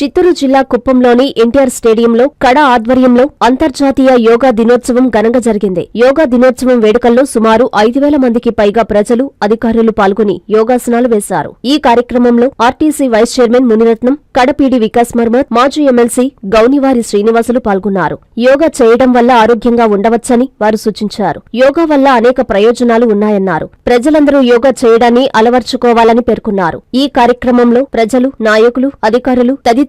చిత్తూరు జిల్లా కుప్పంలోని ఎన్టీఆర్ స్టేడియంలో కడ ఆధ్వర్యంలో అంతర్జాతీయ యోగా దినోత్సవం ఘనంగా జరిగింది. యోగా దినోత్సవం వేడుకల్లో సుమారు ఐదు వేల మందికి పైగా ప్రజలు అధికారులు పాల్గొని యోగాసనాలు వేశారు. ఈ కార్యక్రమంలో ఆర్టీసీ వైస్ చైర్మన్ మునిరత్నం కడపీడి వికాస్ మర్మ మాజీ ఎమ్మెల్సీ గౌనివారి శ్రీనివాసులు పాల్గొన్నారు. యోగా చేయడం వల్ల ఆరోగ్యంగా ఉండవచ్చని వారు సూచించారు. యోగా వల్ల అనేక ప్రయోజనాలు ఉన్నాయన్నారు. ప్రజలందరూ యోగా చేయడాన్ని అలవర్చుకోవాలని పేర్కొన్నారు. ఈ కార్యక్రమంలో ప్రజలు నాయకులు అధికారులు తదితరులు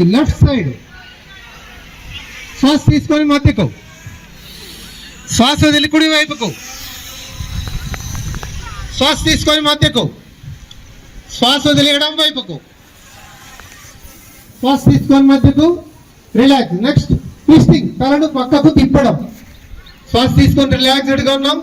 భుజం లెఫ్ట్ సైడ్. శ్వాస తీసుకొని మధ్యకు శ్వాస వదిలి కుడి వైపుకు. శ్వాస తీసుకొని మధ్యకు శ్వాస వదిలి ఎడం వైపుకు. శ్వాస తీసుకొని మధ్యకు రిలాక్స్. Next twisting. తలను పక్కకు తిప్పడం. శ్వాస తీసుకొని రిలాక్స్డ్గా ఉన్నాం.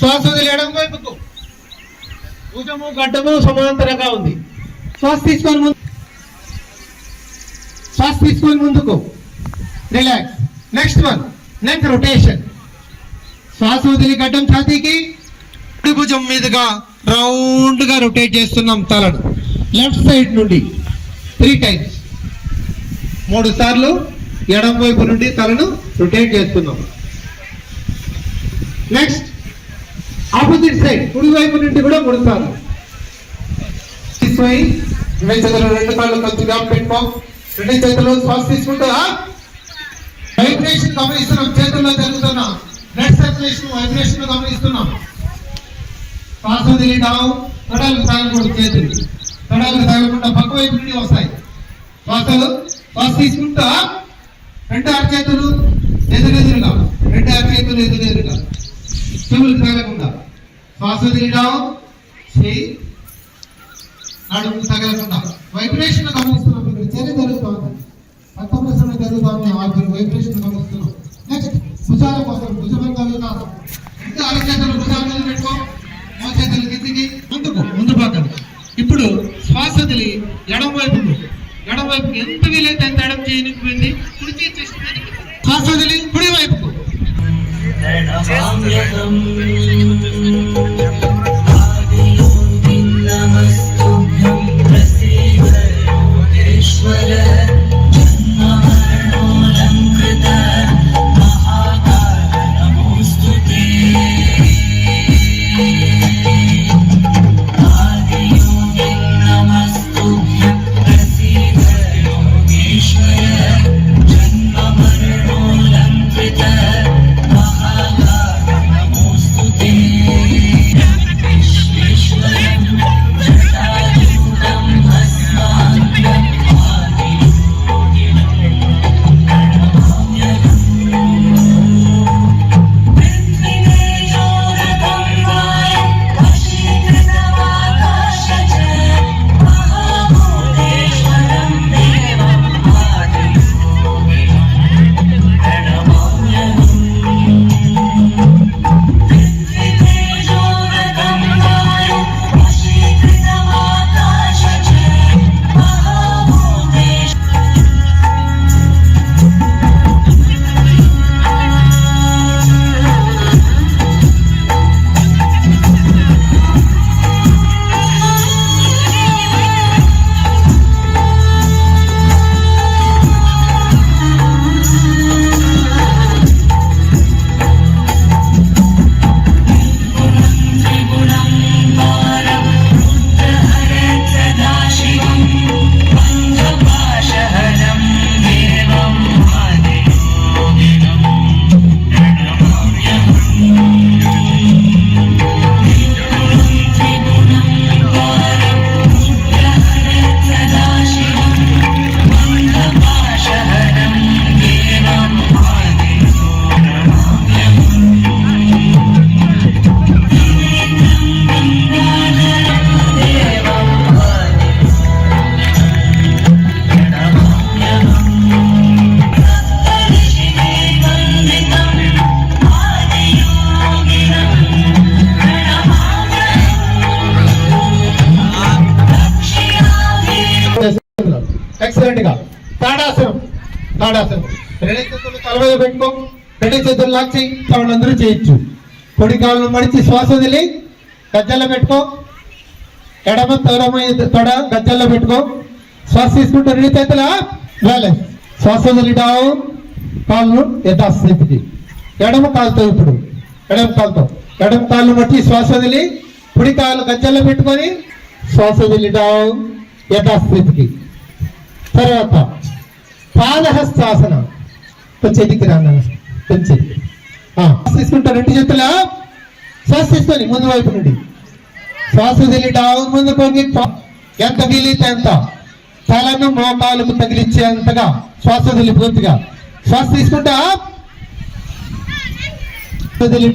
శ్వాస వదిలి ఎడం వైపుకు. భుజము గడ్డము సమాంతరంగా ఉంది. శ్వాస తీసుకొని శ్వాస తీసుకొని ముందుకు. Relax next one neck rotation శ్వాస వదిలి గడ్డం ఛాతీకి భుజం మీదుగా రౌండ్గా రొటేట్ చేస్తున్నాం తలను లెఫ్ట్ సైడ్ నుండి త్రీ టైమ్స్ మూడు సార్లు ఎడం వైపు నుండి తలను రొటేట్ చేస్తున్నాం. నెక్స్ట్ ఆపోజిట్ సైడ్ కుడి వైపు నుండి కూడా మూడు సార్లు. రెండు చేతులు రెండు కాళ్ళు కొద్దిగా పెట్టుకో. రెండు చేతులు శ్వాస తీసుకుంటారా వైబ్రేషన్ గమనిస్తున్నాం చేతుల్లో జరుగుతున్నాం బ్లడ్ సర్క్యులేషన్ వైబ్రేషన్ గమనిస్తున్నాం. శ్వాస వదిలి డౌన్ తాగకూడదు చేతులు. తడాలకు తాగకుండా పక్క వైపు నుండి వస్తాయి. శ్వాసలు శ్వాస తీసుకుంటా. రెండు అరచేతులు ఎదురెదురుగా. రెండు అరచేతులు ఎదురెదురుగా. చెవులు తగలకుండా. శ్వాస వదిలిడాం చేయి నడుము తగలకుండా. వైబ్రేషన్ గమనిస్తున్నాం. చర్య జరుగుతోంది రక్త జరుగుతోంది జరుగుతుంది వాటి వైబ్రేషన్ గమనిస్తున్నాం నెక్స్ట్ భుజాల కోసం భుజబంధాలు రెండు అరచేతులు భుజాల మీద పెట్టుకో. మో కిందికి. ముందుకు ముందు పక్కన ఇప్పుడు శ్వాస వదిలి ఎడం వైపుకు. ఎడం వైపుకి ఎంత వీలైతే అంత ఎడం చేయనికి వెళ్ళి కుడి చేయి శ్వాస వదిలి కుడి వైపుకు. ఎక్సలెంట్గా. తాడాసనం తాడాసనం రెండు చేతులు తల మీద పెట్టుకో. రెండు చేతులు లాక్చి చేయి. చేయొచ్చు. పొడి కాళ్ళు మడిచి శ్వాస వదిలి గజ్జల్లో పెట్టుకో. ఎడమ తొడమ తొడ గజ్జల్లో పెట్టుకో. శ్వాస తీసుకుంటూ రెండు చేతుల? బ్యాలెన్స్ శ్వాస వదిలి కాళ్ళు యథాస్థితికి. ఎడమ కాలుతో ఇప్పుడు. ఎడమ కాలుతో. ఎడమ కాళ్ళు మట్టి శ్వాస వదిలి కుడి కాళ్ళు గజ్జల్లో పెట్టుకొని శ్వాస వదిలి యథాస్థితికి. తర్వాత పాదహస్తాసనం. చేతికి రాను కొంచెం తీసుకుంటా రెండు చేతుల? శ్వాస తీసుకొని ముందు వైపు నుండి. శ్వాస వదిలి ముందు కొంగి ఎంత వీలైతే ఎంత తలను మోకాలకు తగిలించేంతగా శ్వాస వదిలి పూర్తిగా. శ్వాస తీసుకుంటా? వదిలి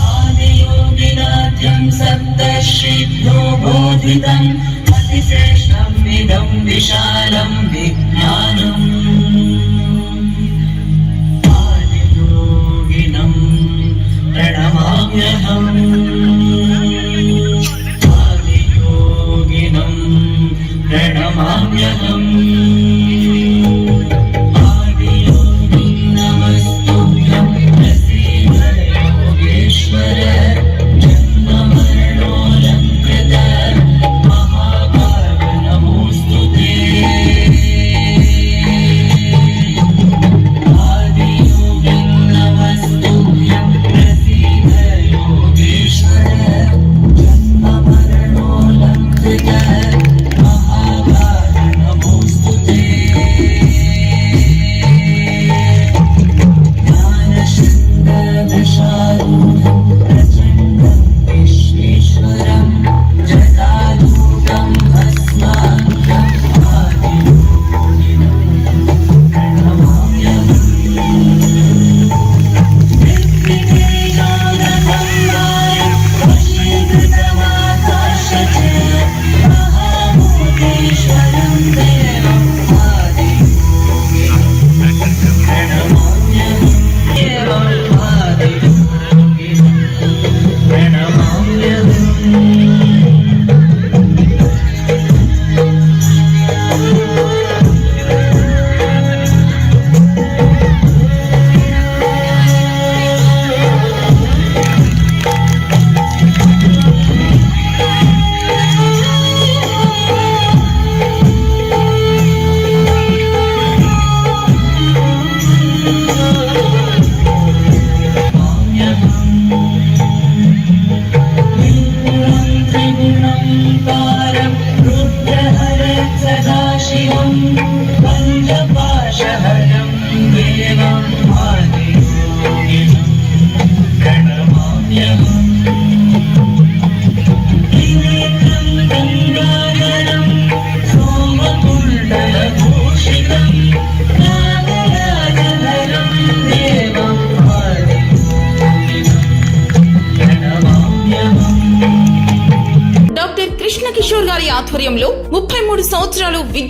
आदियोगिनाद्यं सप्तश्रीभ्यो बोधितम् अतिश्रेष्ठम् इदम् विशालम् विज्ञानम्। आदियोगिनम् प्रणमाम्यहम्। आदियोगिनम् प्रणमाम्यहम् సంవత్సరాలు విద్యా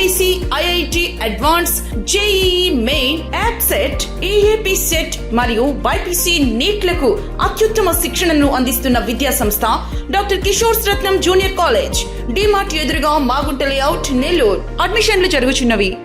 MPC IIT advance JEE main AP set EAP set మరియు బైపీసీ నీట్లకు అత్యుత్తమ శిక్షణను అందిస్తున్న విద్యా సంస్థ doctor Kishore Ratnam junior college DMart ఎదురుగా మాగుంట లేఅవుట్ నెల్లూరు. అడ్మిషన్లు జరుగుచున్నవి.